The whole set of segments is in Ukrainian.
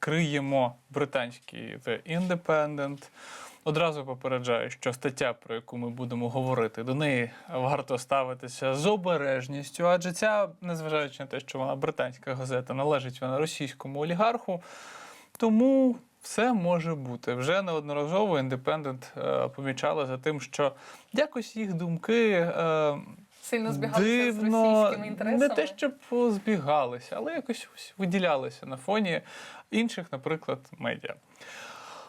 відкриємо британський The Independent. Одразу попереджаю, що стаття, про яку ми будемо говорити, до неї варто ставитися з обережністю, адже ця, незважаючи на те, що вона британська газета, належить вона російському олігарху. Тому все може бути. Вже неодноразово індепендент помічала за тим, що якось їх думки. Е, Сильно збігалися дивно, з російськими інтересами. не те, щоб збігалися, але якось ось виділялися на фоні інших, наприклад, медіа.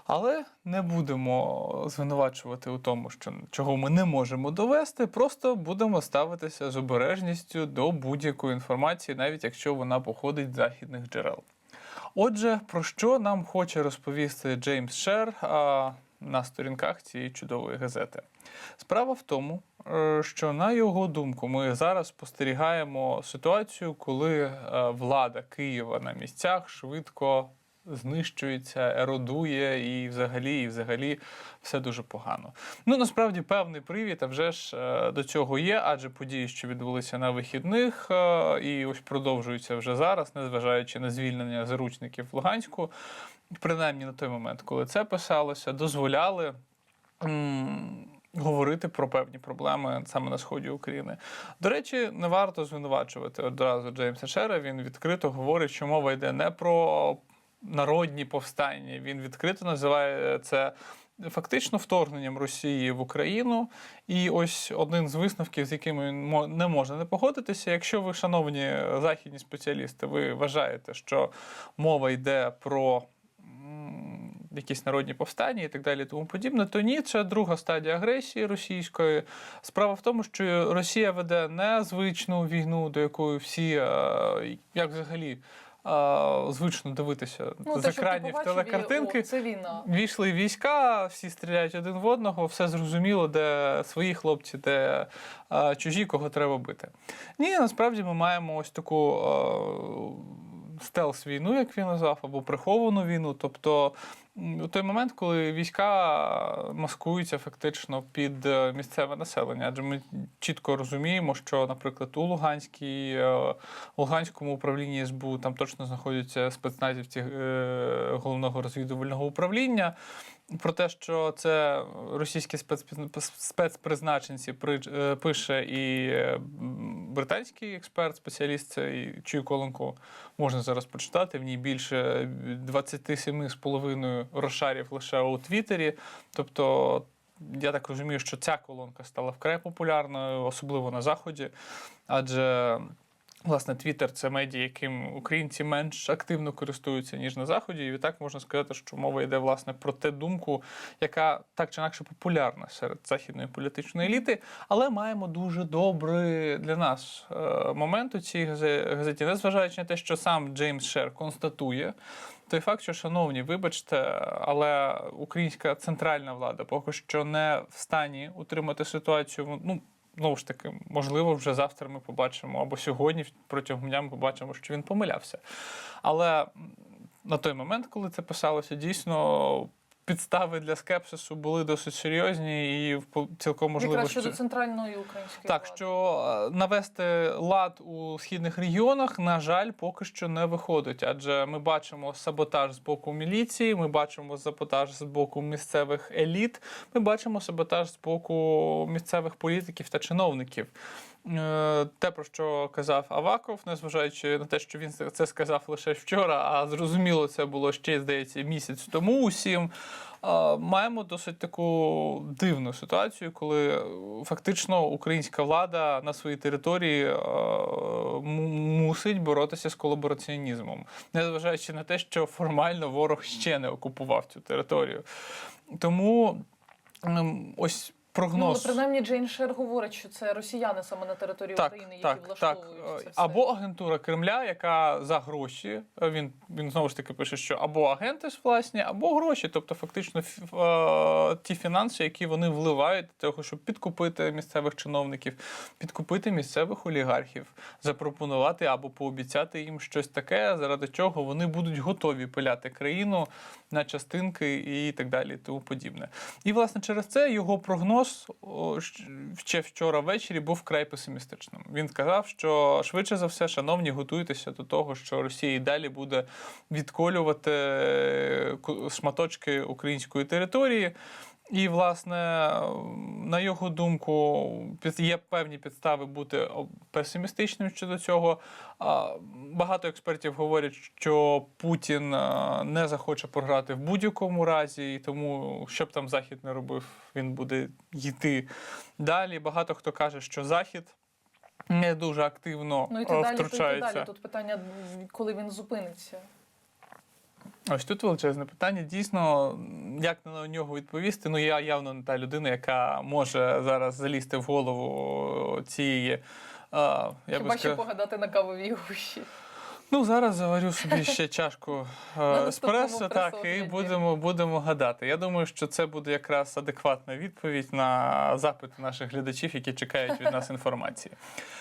Але не будемо звинувачувати у тому, що чого ми не можемо довести, просто будемо ставитися з обережністю до будь-якої інформації, навіть якщо вона походить з західних джерел. Отже, про що нам хоче розповісти Джеймс Шер а, на сторінках цієї чудової газети? Справа в тому, що на його думку, ми зараз спостерігаємо ситуацію, коли е, влада Києва на місцях швидко знищується, еродує і взагалі, і взагалі все дуже погано. Ну насправді певний привід, а вже ж е, до цього є, адже події, що відбулися на вихідних, е, і ось продовжуються вже зараз, незважаючи на звільнення заручників в Луганську, принаймні на той момент, коли це писалося, дозволяли. Говорити про певні проблеми саме на сході України. До речі, не варто звинувачувати одразу Джеймса Шера. Він відкрито говорить, що мова йде не про народні повстання. Він відкрито називає це фактично вторгненням Росії в Україну. І ось один з висновків, з якими він не може не погодитися. Якщо ви, шановні західні спеціалісти, ви вважаєте, що мова йде про якісь народні повстання і так далі, тому подібне, то ні, це друга стадія агресії російської. Справа в тому, що Росія веде не звичну війну, до якої всі, е, як взагалі, е, звично дивитися Ну, з екранів телекартинки. о, Це війна. Війшли війська, всі стріляють один в одного, все зрозуміло, де свої хлопці, де е, чужі, кого треба бити. Ні, насправді ми маємо ось таку е, стелс-війну, як він назвав, або приховану війну. Тобто у той момент, коли війська маскуються фактично під е, місцеве населення, адже ми чітко розуміємо, що, наприклад, у Луганській, е, Луганському управлінні СБУ там точно знаходяться спецназівці е, головного розвідувального управління. Про те, що це російські спецприз- спецпризначенці пише і британський експерт, спеціаліст, цей чию колонку можна зараз прочитати. В ній більше 27,5 розшарів лише у Твіттері. Тобто, я так розумію, що ця колонка стала вкрай популярною, особливо на Заході, адже. Власне, Твіттер це медіа, яким українці менш активно користуються, ніж на Заході. І відтак можна сказати, що мова йде власне про те думку, яка так чи інакше популярна серед західної політичної еліти. Але маємо дуже добрий для нас е, момент у цій газе- газеті, незважаючи на те, що сам Джеймс Шер констатує. Той факт, що, шановні, вибачте, але українська центральна влада поки що не в стані утримати ситуацію. Ну, знову ж таки, можливо, вже завтра ми побачимо, або сьогодні протягом дня ми побачимо, що він помилявся. Але на той момент, коли це писалося, дійсно. Підстави для скепсису були досить серйозні і цілком можливо, Якраз щодо що- центральної української так, влади. що е, навести лад у східних регіонах, на жаль, поки що не виходить. Адже ми бачимо саботаж з боку міліції, ми бачимо саботаж з боку місцевих еліт, ми бачимо саботаж з боку місцевих політиків та чиновників. Е, Те, про що казав Аваков, незважаючи на те, що він це- сказав лише вчора, а зрозуміло, це було ще, здається, місяць тому усім. Е, Маємо досить таку дивну ситуацію, коли фактично українська влада на своїй території е, мусить боротися з колабораціонізмом, незважаючи на те, що формально ворог ще не окупував цю територію. Тому ем, Ну, але прогноз. принаймні Джейн Шер говорить, що це росіяни саме на території Так, України, які так, так. влаштовують це все. Або агентура Кремля, яка за гроші. е, Він, він знову ж таки пише, що або агенти ж власні, або гроші. Тобто, фактично, е, ті фінанси, які вони вливають для того, щоб підкупити місцевих чиновників, підкупити місцевих олігархів, запропонувати або пообіцяти їм щось таке, заради чого вони будуть готові пиляти країну на частинки і так далі, тому подібне. І власне через це його прогноз прогноз ще вчора ввечері був вкрай песимістичним. Він сказав, що швидше за все, шановні, готуйтеся до того, що Росія і далі буде відколювати е, шматочки української території. І, власне, на його думку, є певні підстави бути песимістичним щодо цього. Багато експертів говорять, що Путін не захоче програти в будь-якому разі, і тому, що б там Захід не робив, він буде йти далі. Багато хто каже, що Захід не дуже активно Ну і а, ти далі, втручається. далі. Тут питання, коли він зупиниться. Ось тут величезне питання. Дійсно, як на нього відповісти? Ну, я явно не та людина, яка може зараз залізти в голову цієї. а, я Хіба що сказав, погадати на кавовій гущі. Ну, зараз заварю собі ще чашку е, еспресо, так, і будемо, будемо гадати. Я думаю, що це буде якраз адекватна відповідь на запити наших глядачів, які чекають від нас інформації.